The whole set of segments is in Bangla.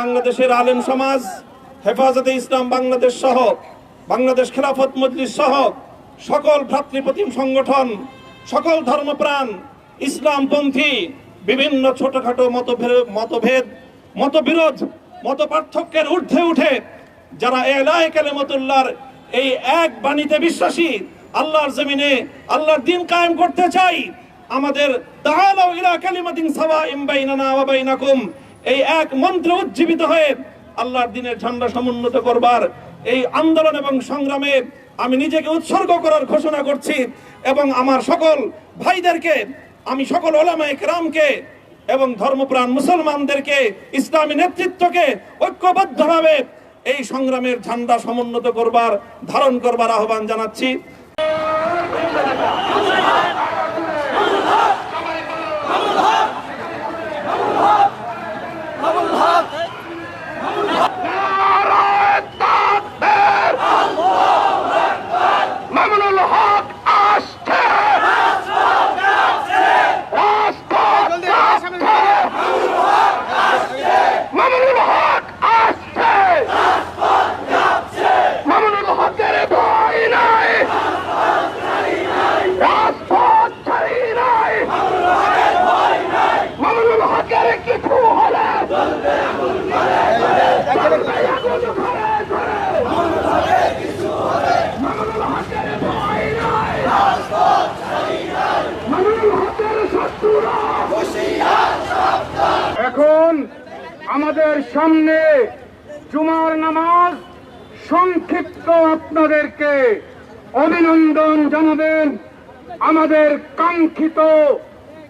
বাংলাদেশের আলেম সমাজ, হেফাজতে ইসলাম বাংলাদেশ সহ, বাংলাদেশ খেলাফত মজলিস সহ, সকল ভ্রাতৃপ্রতিম সংগঠন, সকল ধর্মপ্রাণ, ইসলামপন্থী, বিভিন্ন ছোটখাটো মতভেদ মতভেদ, মতবিরোধ মত পার্থক্যের ঊর্ধ্বে উঠে, যারা এলায় কালেমতুল্লাহর এই এক বাণীতে বিশ্বাসী, আল্লাহর জমিনে আল্লাহর দিন কায়েম করতে চাই, আমাদের তাআলাউ ইলা কালিমাতিন সাওয়াইম বাইনানা ওয়া বাইনাকুম। এই এক মন্ত্রে উজ্জীবিত হয়ে আল্লাহর দিনের ঝান্ডা সমুন্নত করবার এই আন্দোলন এবং সংগ্রামে আমি নিজেকে উৎসর্গ করার ঘোষণা করছি এবং আমার সকল ভাইদেরকে, আমি সকল ওলামা একরামকে এবং ধর্মপ্রাণ মুসলমানদেরকে, ইসলামী নেতৃত্বকে ঐক্যবদ্ধভাবে এই সংগ্রামের ঝান্ডা সমুন্নত করবার, ধারণ করবার আহ্বান জানাচ্ছি মামুনুল হক আসছে রাজপথ যাচ্ছে। মামুনুল হক আসছে মামুনুল হকের ভয় নাই রাজপথ ছাড়ি নাই মামুনুল হকের কিছু হলে চলবে আগুন ধরে ধরে মামুনুল হকের ভয় নাই মামুনুল হকের শত্রুরা এখন আমাদের সামনে জুমার নামাজ সংক্ষিপ্ত আপনাদেরকে অভিনন্দন জানাবেন। আমাদের কাঙ্ক্ষিত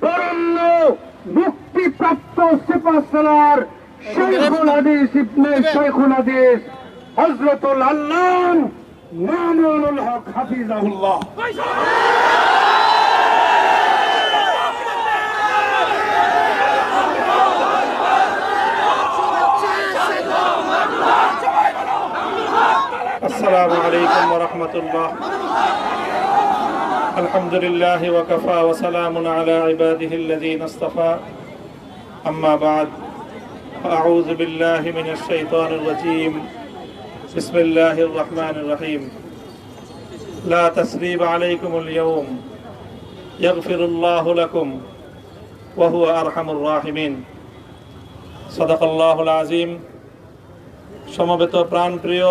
বরণ্য মুক্তিপ্রাপ্ত সেপাসালার শেখুল হাদিস ইবনে শেখুল হাদিস হজরতুল আল্লাহ মামুনুল হক হাফিজাহুল্লাহ। আসসালামু আলাইকুম ওয়া রাহমাতুল্লাহ আলহামদুলিল্লাহ ওয়া কাফা ওয়া সালামুন আলা ইবাদিহি আল্লাযিনা ইসতাফা আম্মা বা'দ আউযু বিল্লাহি মিনাশ শাইতানির রাজীম বিসমিল্লাহির রাহমানির রাহিম লা তাসরিব আলাইকুমুল ইয়াওম ইয়াগফিরুল্লাহু লাকুম ওয়া হুয়া আরহামুর রাহিমিন সদাকাল্লাহুল আযীম সমবেত প্রাণপ্রিয়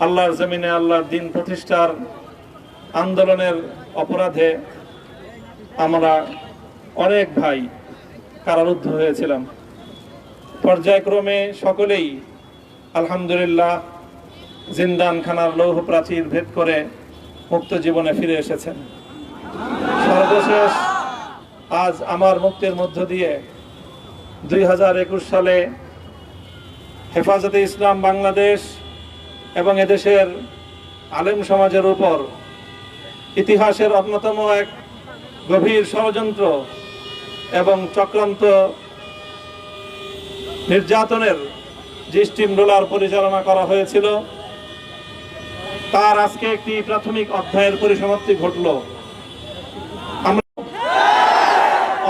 আল্লাহর জমিনে আল্লাহর দিন প্রতিষ্ঠার আন্দোলনের অপরাধে আমরা অনেক ভাই কারারুদ্ধ হয়েছিলাম। পর্যায়ক্রমে সকলেই আলহামদুলিল্লাহ জিন্দানখানার লৌহ প্রাচীর ভেদ করে মুক্ত জীবনে ফিরে এসেছেন। সর্বশেষ আজ আমার মুক্তির মধ্য দিয়ে দুই হাজার একুশ সালে হেফাজতে ইসলাম বাংলাদেশ এবং এদেশের আলেম সমাজের উপর ইতিহাসের অন্যতম এক গভীর ষড়যন্ত্র এবং চক্রান্ত নির্যাতনের যে স্টিম রোলার পরিচালনা করা হয়েছিল। তার আজকে একটি প্রাথমিক অধ্যায়ের পরিসমাপ্তি ঘটল।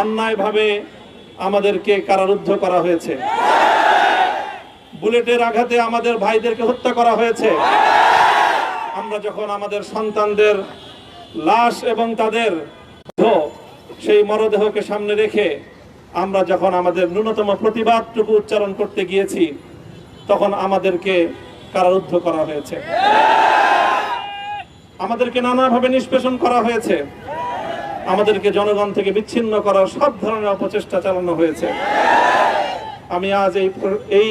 অন্যায়ভাবে আমাদেরকে কারারুদ্ধ করা হয়েছে। বুলেটের আঘাতে আমাদের ভাইদেরকে হত্যা করা হয়েছে। আমরা যখন আমাদের সন্তানদের লাশ এবং তাদের সেই মরদেহকে সামনে রেখে আমরা যখন আমাদের ন্যূনতম প্রতিবাদটুকু উচ্চারণ করতে গিয়েছি, তখন আমাদেরকে কারারুদ্ধ করা হয়েছে। আমাদেরকে নানাভাবে নিষ্পেষণ করা হয়েছে। আমাদেরকে জনগণ থেকে বিচ্ছিন্ন করার সব ধরনের অপচেষ্টা চালানো হয়েছে। আমি আজ এই এই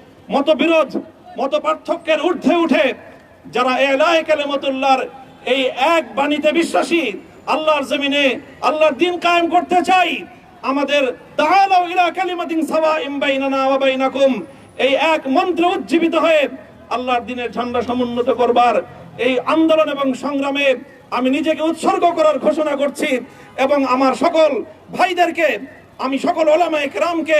মতবিরোধ মত পার্থক্যের ঊর্ধ্বে উঠে যারা এলায় কালেমতুল্লাহর এই এক বাণীতে বিশ্বাসী, আল্লাহর জমিনে আল্লাহর দিন কায়েম করতে চাই, আমাদের এই এক মন্ত্রে উজ্জীবিত হয়ে আল্লাহর দিনের ঝান্ডা সমুন্নত করবার এই আন্দোলন এবং সংগ্রামে আমি নিজেকে উৎসর্গ করার ঘোষণা করছি এবং আমার সকল ভাইদেরকে, আমি সকল ওলামায়ে কেরামকে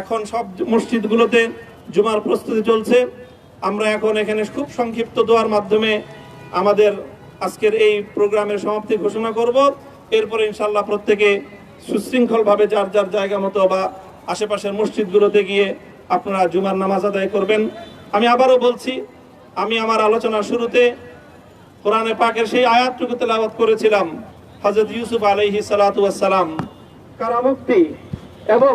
এখন সব মসজিদগুলোতে জুমার প্রস্তুতি চলছে। আমরা এখন এখানে খুব সংক্ষিপ্ত দোয়ার মাধ্যমে আমাদের আজকের এই প্রোগ্রামের সমাপ্তি ঘোষণা করব। এরপরে ইনশাল্লাহ প্রত্যেকে সুশৃঙ্খলভাবে যার যার জায়গা মতো বা আশেপাশের মসজিদগুলোতে গিয়ে আপনারা জুমার নামাজ আদায় করবেন। আমি আবারও বলছি, আমি আমার আলোচনার শুরুতে কোরআনে পাকের সেই আয়াতটুকু তেলাওয়াত করেছিলাম, হযরত ইউসুফ সালাতু ওয়াসসালাম কারামুক্তি এবং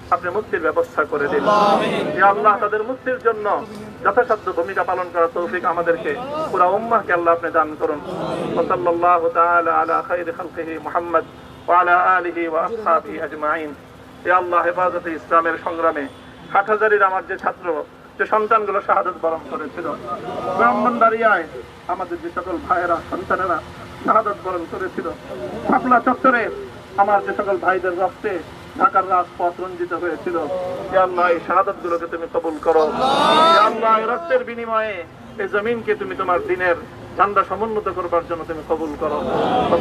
আপনি মুক্তির ব্যবস্থা করে দিন। যে আল্লাহ তাদের মুক্তির জন্য যথাসাধ্য ভূমিকা পালন করার তৌফিক আমাদেরকে পুরা উম্মাহকে আল্লাহ আপনি দান করুন। ওসল্লাল্লাহু তাআলা আলা খাইরি খালকিহি মুহাম্মদ ওয়া আলা আলিহি ওয়া আসহাবিহি আজমাইন। হে আল্লাহ হেফাজতে ইসলামের সংগ্রামে হাটহাজারির আমার যে ছাত্র, যে সন্তানগুলো শাহাদত বরণ করেছিল, ব্রাহ্মণ ব্রাহ্মণবাড়িয়ায় আমাদের যে সকল ভাইয়েরা, সন্তানেরা শাহাদত বরণ করেছিল, শাপলা চত্বরে আমার যে সকল ভাইদের রক্তে ঢাকার রাজপথ রঞ্জিত হয়েছিল। আল্লাহ, এই তুমি কবুল করো। আল্লাহ রক্তের বিনিময়ে এই জমিনকে তুমি তোমার দিনের ঝান্ডা সমুন্নত করবার জন্য তুমি কবুল করো।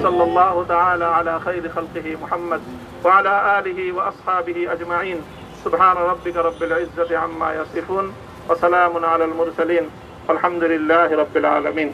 সাল্লাল্লাহু তাআলা আলা খাইর খালকিহি মুহাম্মদ ওয়া আলা আলিহি ওয়া আসহাবিহি আজমাইন। সুবহান আলামিন।